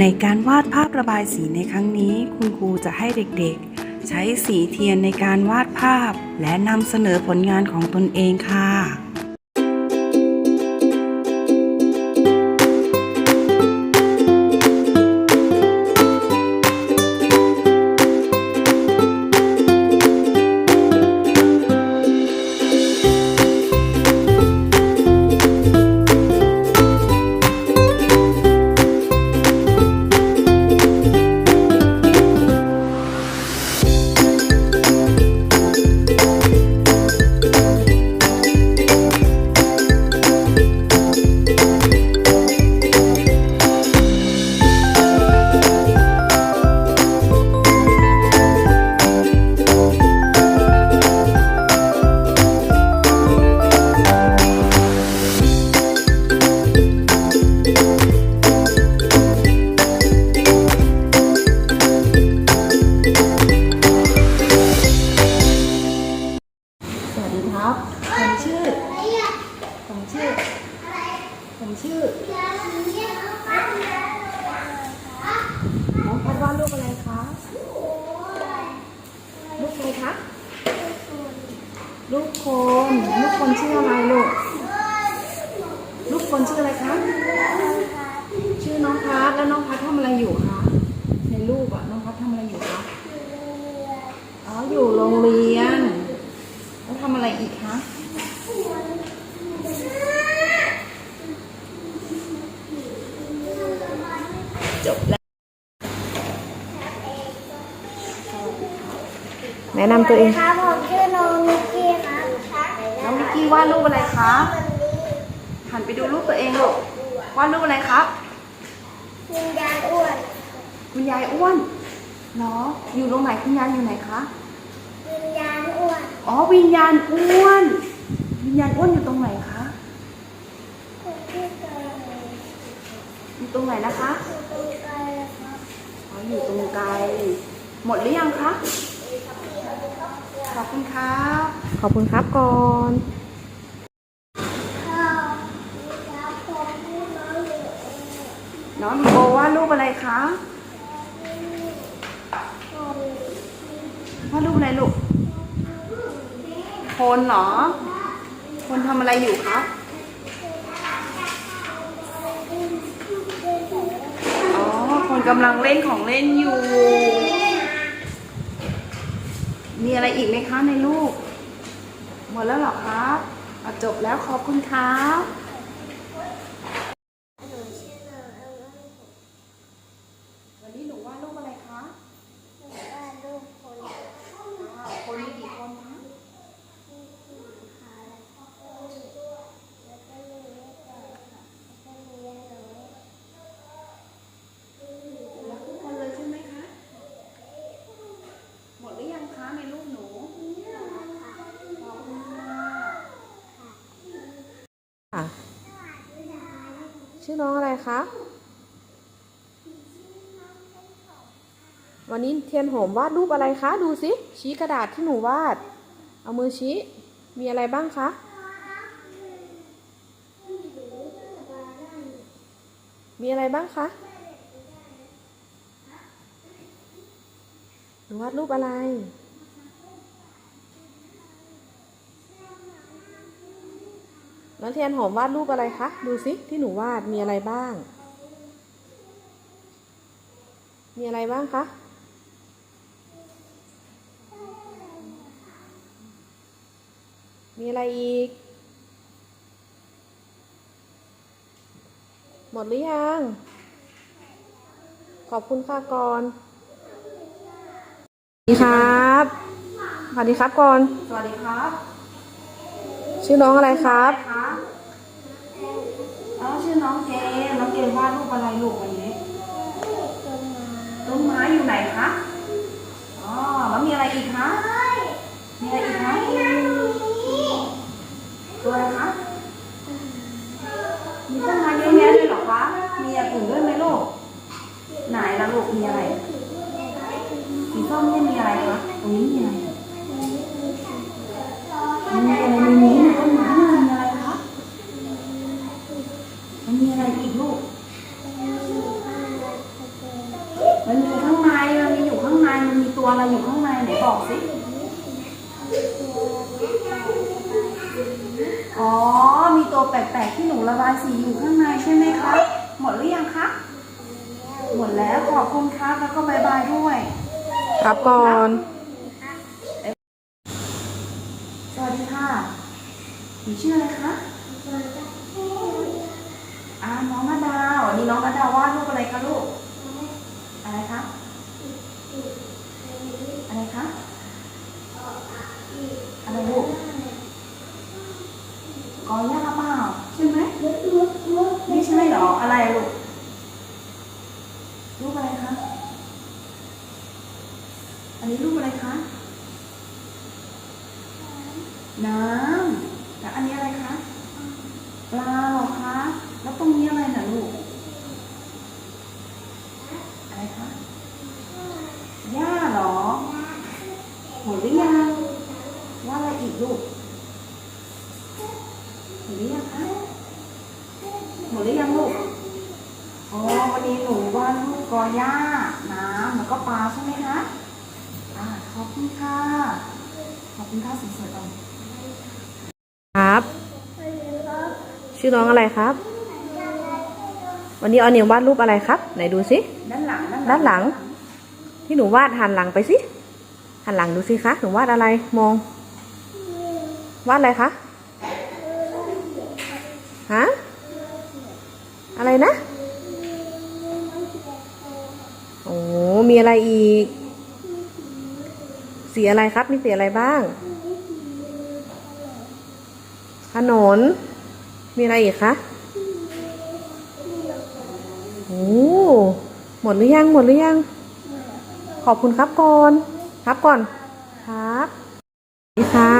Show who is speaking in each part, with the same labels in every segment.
Speaker 1: ในการวาดภาพระบายสีในครั้งนี้ คุณครูจะให้เด็กๆ ใช้สีเทียนในการวาดภาพ และนำเสนอผลงานของตนเองค่ะ
Speaker 2: ลูกคน ลูกคนชื่ออะไรลูก ลูกคนชื่ออะไรคะ ชื่อน้องพัดแล้วน้องพัดทำอะไรอยู่คะ ในรูปอะน้องพัดทำอะไรอยู่คะ อ๋อ อยู่โรงเรียน แล้วทำอะไรอีกคะ จบแล้วแนะนำตัวเอง
Speaker 3: ครับผมชื่อน้องนิกกี้
Speaker 2: กกี้วาดรูปอะไรคะหันไปดูรูปตัวเองลูกวาดรูปอะไรครับ
Speaker 3: วิญญาณอ้วน
Speaker 2: คุณยายอ้วนเหรออยู่ตรงไหนคุณยายอยู่ไหนคะ
Speaker 3: วิญญาณอ้วน
Speaker 2: อ๋อวิญญาณอ้วน วิญญาณอ้วนอยู่ตรงไหนคะ
Speaker 3: คนที่เกิด
Speaker 2: อยู่ตรงไหนนะคะ
Speaker 3: อยู่ตรงไกลครับ
Speaker 2: อ๋ออยู่ตรงไกลหมดหรือยังคะขอบคุณครับ ขอบคุณครับก่อน
Speaker 3: ข้าวครับผมชื่อน้องอยู่เอง
Speaker 2: น้องลีโอวาดรูปอะไร คะวาดรูปอะไรลูกคนเหรอ คนทำอะไรอยู่ครับอ๋อ คนกำลังเล่นของเล่นอยู่ มีอะไรอีกไหมคะในรูปหมดแล้วหรอครับจบแล้วขอบคุณครับ
Speaker 3: หนูชื่อน้องอังอัง
Speaker 2: วันนี้หนูวาดรูปอะไรคะ
Speaker 3: หนูว่าลูกคน
Speaker 2: อ่าคนมีกี่คนคะ
Speaker 3: ขาแล้วก็มีแล้วก็มีเล็กต่อยค่ะแล้วก็มีน้อย
Speaker 2: แล้วทุกคนเลยใช่ไหมคะ หมดหรือยังคะในรูปหนู ขอบคุณค่ะ
Speaker 4: ชื่อน้องอะไรคะ วันนี้เทียนหอมวาดรูปอะไรคะ ดูสิ ชี้กระดาษที่หนูวาด เอามือชี้ มีอะไรบ้างคะ มีอะไรบ้างคะหนูวาดรูปอะไร น้องเทียนหอมวาดรูปอะไรคะ ดูสิที่หนูวาดมีอะไรบ้าง มีอะไรบ้างคะ มีอะไรอีก หมดหรือยัง ขอบคุณค่ะก่อนสวัสดีครับสวัสดีครับก่อน
Speaker 2: สวัสดีครับ
Speaker 4: ชื่อน้องอะไรครับ
Speaker 2: คะอ๋อ ชื่อน้องเจนน้องเจนวาดรูปอะไรลูกวันนี้ต้นไม้อยู่ไหนคะ อ๋อ แล้วมีอะไรอีกคะ มีอะไรอีกคะ ตัวอะไรคะ มีต้นไม้เยอะแยะเลยเหรอคะ มีอย่างอื่นด้วยไหมลูก ไหนล่ะลูก มีอะไร สีส้มนี่มีอะไรคะ ตรงนี้มีอะไร มีอะไรในนี้ในต้นไม้นี่มีอะไรคะ มันมีอะไรอีกลูก
Speaker 3: มี
Speaker 2: อะไรอยู่ข้างในไหนบอกสิ อ๋อ มีตัวแปลกๆที่หนูระบายสีอยู่ข้างในใช่ไหมคะ หมดหรือยังคะ หมดแล้วขอบคุณครับแล้วก็บายบายด้วย
Speaker 4: ครับก่อน
Speaker 2: สวัสดีค่ะหนูชื่ออะไรคะ อ่าน้องนาดาววันนี้น้องนาดาววาดรูปอะไรคะลูก อะไรคะ อะไรคะ อะไรลูกกอหญ้าเปล่าใช่ไหมไม่ใช่เหรอ อะไรลูก รูปอะไรคะ อันนี้รูปอะไรคะ น้ำแล้วอันนี้อะไรคะ ปลาเหรอคะ แล้วตรงนี้อะไรน่ะลูก อะไรคะหญ้าเหรอหมดหรือยังว่าอะไรอีกลูกหมดหรือยังคะหมดหรือยังลูกอ๋อวันนี้หนูวาดรูปกอหญ้าน้ำแล้วก็ปลาใช่ไหมคะอ่าขอบคุณค่ะขอบคุณค่ะสวยๆเอา
Speaker 4: ครับ ชื่อน้องอะไรครับ วันนี้ออนิววาดรูปอะไรครับ ไหนดูสิ
Speaker 2: ด้านหลัง
Speaker 4: ด้านหลัง ที่หนูวาดหันหลังไปสิหันหลังดูสิคะหนูวาดอะไรมอง วาดอะไรคะฮะอะไรนะโอ้มีอะไรอีก สีอะไรครับ มีสีอะไรบ้างขนน มีอะไรอีกคะ โอ้หมดหรือยังหมดหรือยัง ขอบคุณครับก่อน ครับก่อน ครับนี่ค่ะ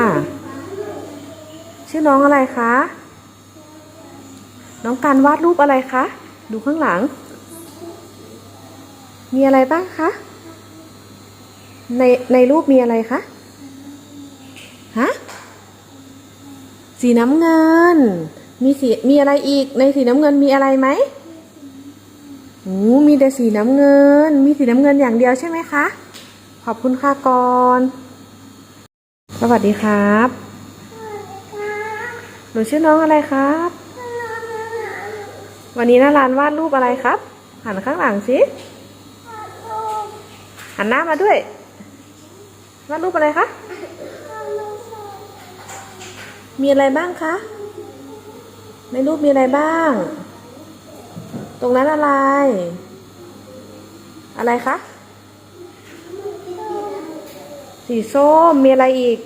Speaker 4: ชื่อน้องอะไรคะ น้องการวาดรูปอะไรคะ ดูข้างหลัง มีอะไรบ้างคะ ในในรูปมีอะไรคะ ฮะ สีน้ำเงิน มีสีมีอะไรอีก ในสีน้ำเงินมีอะไรไหม โอ้มีแต่สีน้ำเงิน มีสีน้ำเงินอย่างเดียวใช่ไหมคะ ขอบคุณค่ะก่อนสวัสดีครับหนูชื่อน้องอะไรครับ วันนี้น้ารานวาดรูปอะไรครับ หันข้างหลังสิหันหน้ามาด้วยวาดรูปอะไรคะมีอะไรบ้างคะในรูปมีอะไรบ้าง ตรงนั้นอะไร อะไรคะ สีส้ม มีอะไรอีก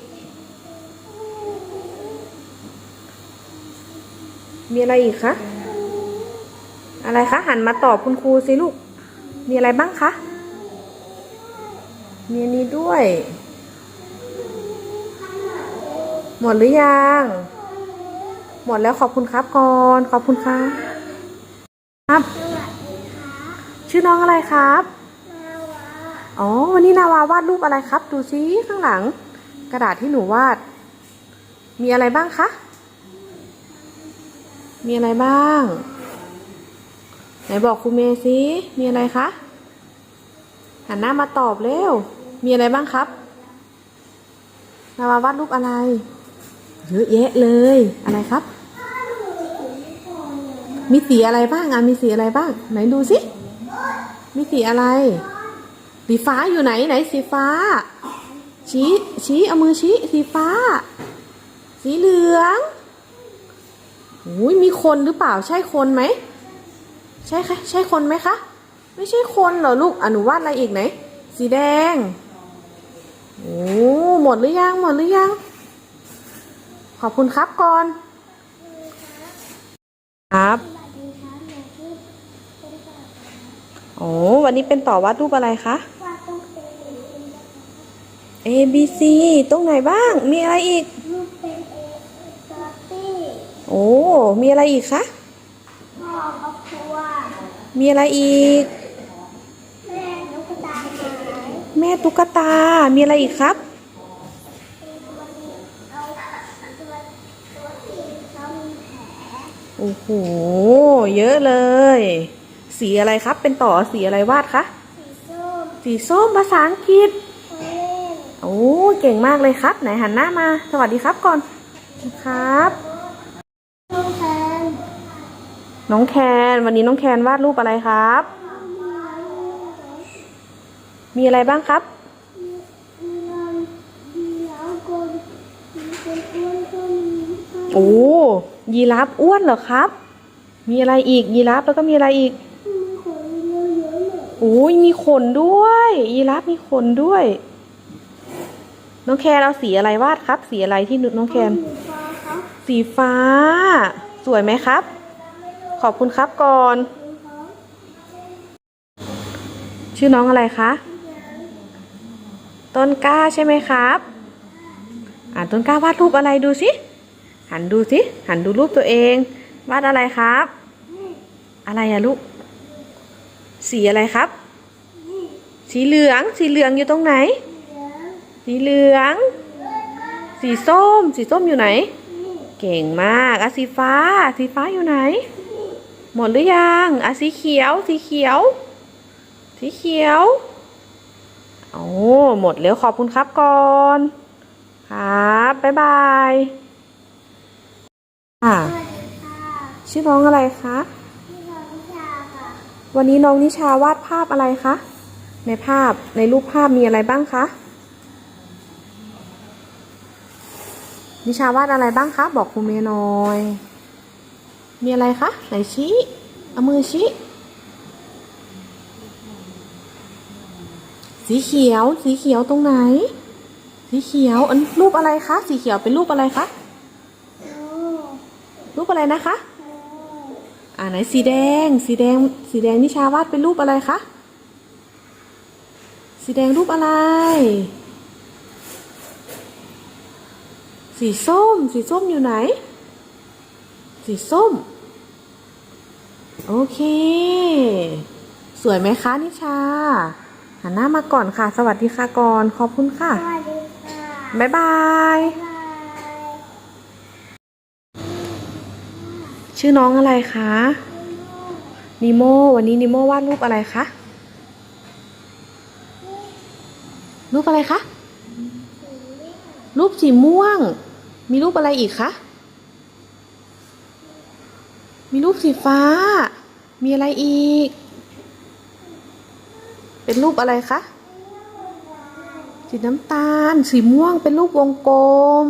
Speaker 4: มีอะไรอีกคะ อะไรคะ หันมาตอบคุณครูสิลูก มีอะไรบ้างคะ มีนี้ด้วย หมดหรือยัง หมดแล้วขอบคุณครับก่อน ขอบคุณครับ ชื่อน้องอะไรครับอ๋อ วันนี้นาวาวาดรูปอะไรครับ ดูซิข้างหลัง กระดาษที่หนูวาด มีอะไรบ้างคะ มีอะไรบ้าง ไหนบอกครูเมย์ซิ มีอะไรคะ หันหน้ามาตอบเร็ว มีอะไรบ้างครับ นาวาวาดรูปอะไร เยอะแยะเลย อะไรครับ มีสีอะไรบ้างอะมีสีอะไรบ้าง ไหนดูสิ มีสีอะไร สีฟ้าอยู่ไหนไหนสีฟ้า ชี้ชี้เอามือชี้สีฟ้า สีเหลืองอุ้ยมีคนหรือเปล่าใช่คนไหม ใช่ค่ะใช่คนไหมคะ ไม่ใช่คนเหรอลูกอนุวาดอะไรอีกไหน สีแดงโอ้หมดหรือยังหมดหรือยัง ขอบคุณครับก่อนครับ โอ้วันนี้เป็นต่อวาดรูปอะไรคะ A B C ตรงไหนบ้าง มีอะไรอีก
Speaker 3: ลูกเป็นเอสตอตี้
Speaker 4: โอ้ มีอะไรอีกคะ
Speaker 3: พ่อครอบครัว
Speaker 4: มีอะไรอีก
Speaker 3: แม่ลูกตาหาย
Speaker 4: แม่ตุ๊กตา มีอะไรอีกครับ
Speaker 3: เอาตัวตัวที่เขามีแผล
Speaker 4: โอ้โห เยอะเลย สีอะไรครับ เป็นต่อสีอะไรวาดคะ
Speaker 3: สีส้ม
Speaker 4: สีส้มภาษาอังกฤษ
Speaker 3: เออ
Speaker 4: โอ้ เก่งมากเลยครับ ไหนหันหน้ามา สวัสดีครับก่อน ครับ
Speaker 3: น้องแทน
Speaker 4: น้องแคน วันนี้น้องแคนวาดรูปอะไรครับ มีอะไรบ้างครับ
Speaker 3: มีน้องมีน้องคนมีคนอ้วนก็มี
Speaker 4: โอ้ ยีราฟอ้วนเหรอครับ มีอะไรอีก ยีราฟแล้วก็มีอะไรอีก
Speaker 3: มีคนเยอะๆหน่อย
Speaker 4: โอ้ยมีขนด้วยยีราฟมีขนด้วย น้องแคนเอาสีอะไรวาดครับ สีอะไรที่นุน้องแคน
Speaker 3: หมูปลาครับ
Speaker 4: สีฟ้า สวยไหมครับ ขอบคุณครับก่อน ชื่อน้องอะไรคะ ต้นกล้าใช่ไหมครับ อ่าต้นกล้าวาดรูปอะไรดูสิหันดูสิหันดูรูปตัวเอง วาดอะไรครับ อะไรอะลูก สีอะไรครับ สีเหลือง สีเหลืองอยู่ตรงไหน สีเหลือง สีส้ม สีส้มอยู่ไหน เก่งมากอะสีฟ้า สีฟ้าอยู่ไหน หมดหรือยังอะสีเขียว สีเขียว สีเขียว โอ้ หมดแล้วขอบคุณครับก่อน ครับ บ๊ายบาย
Speaker 3: ค่ะ
Speaker 4: ชื่อน้องอะไรคะ
Speaker 3: พี่น้องวิชาค่ะ
Speaker 4: วันนี้น้องนิชาวาดภาพอะไรคะ ในภาพในรูปภาพมีอะไรบ้างคะ นิชาวาดอะไรบ้างคะ บอกครูเมย์หน่อย มีอะไรคะ ไหนชี้เอามือชี้สีเขียว สีเขียวตรงไหน สีเขียว อันรูปอะไรคะ สีเขียวเป็นรูปอะไรคะ รูปอะไรนะคะ
Speaker 3: อ้
Speaker 4: อ่าไหนสีแดง สีแดง สีแดงนิชาวาดเป็นรูปอะไรคะ สีแดงรูปอะไร สีส้ม สีส้มอยู่ไหน สีส้ม โอเค สวยไหมคะนิชา หันหน้ามาก่อนค่ะ สวัสดีค่ะก่อน ขอบคุณค่ะ
Speaker 3: สวัสดีค่ะ
Speaker 4: บ๊ายบาย
Speaker 3: บ๊ายบาย
Speaker 4: ชื่อน้องอะไรคะนิโมวันนี้นิโมวาดรูปอะไรคะรูปอะไรคะรูปสีม่วง มีรูปอะไรอีกคะมีรูปสีฟ้า มีอะไรอีก เป็นรูปอะไรคะสีน้ำตาล สีม่วงเป็นรูปวงกลม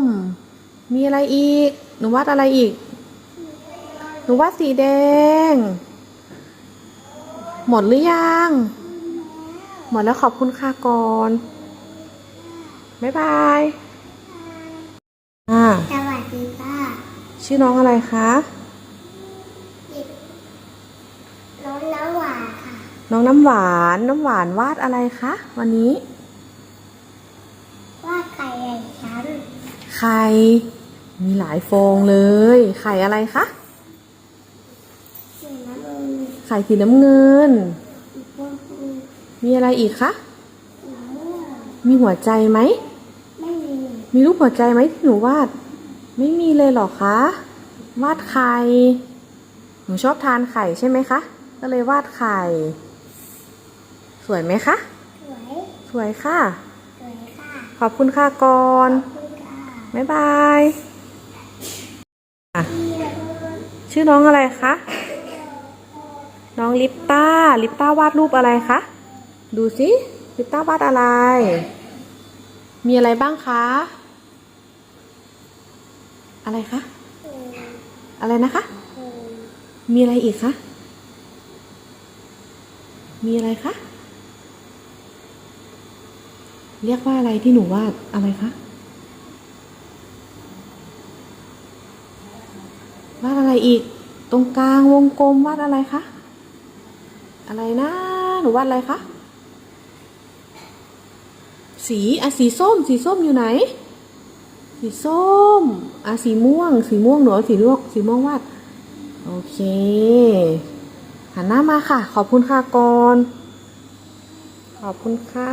Speaker 4: มีอะไรอีก หนูวาดอะไรอีก หนูวาดสีแดง หมดหรือยัง หมดแล้วขอบคุณค่ะก่อนบ๊ายบายอ่า
Speaker 3: สวัสดีค่ะ
Speaker 4: ชื่อน้องอะไรคะ
Speaker 3: น้องน้ำหวานค่ะ
Speaker 4: น้องน้ำหวาน น้ำหวานวาดอะไรคะวันนี้
Speaker 3: ว่าไก่ใหญ่ชั้น
Speaker 4: ไข่มีหลายฟองเลย ไข่อะไรคะ
Speaker 3: สีน้ำเงิน
Speaker 4: ไข่สีน้ำเงิน
Speaker 3: สีชมพู
Speaker 4: มีอะไรอีกคะ
Speaker 3: สีม่วง
Speaker 4: มีหัวใจไหม
Speaker 3: ไม่มี
Speaker 4: มีรูปหัวใจไหมที่หนูวาด ไม่มีเลยเหรอคะ วาดไข่ หนูชอบทานไข่ใช่ไหมคะ ก็เลยวาดไข่ สวยไหมคะ
Speaker 3: สวย
Speaker 4: สวยค่ะ
Speaker 3: สวยค่ะ
Speaker 4: ขอบคุณค่ะก่อน
Speaker 3: ขอบคุณค่ะ
Speaker 4: บ๊ายบายอะชื่อน้องอะไรคะ น้องลิปต้า ลิปต้าวาดรูปอะไรคะ ดูสิลิปต้าวาดอะไร มีอะไรบ้างคะ อะไรคะ อะไรนะคะ มีอะไรอีกคะ มีอะไรคะ เรียกว่าอะไรที่หนูวาดอะไรคะ วาดอะไรอีก ตรงกลางวงกลมวาดอะไรคะ อะไรนะ หนูวาดอะไรคะ สีอะสีส้ม สีส้มอยู่ไหน สีส้มอะสีม่วง สีม่วงหนูเอาสีม่วงสีม่วงวาด โอเคหันหน้ามาค่ะ ขอบคุณค่ะก่อน ขอบคุณค่ะ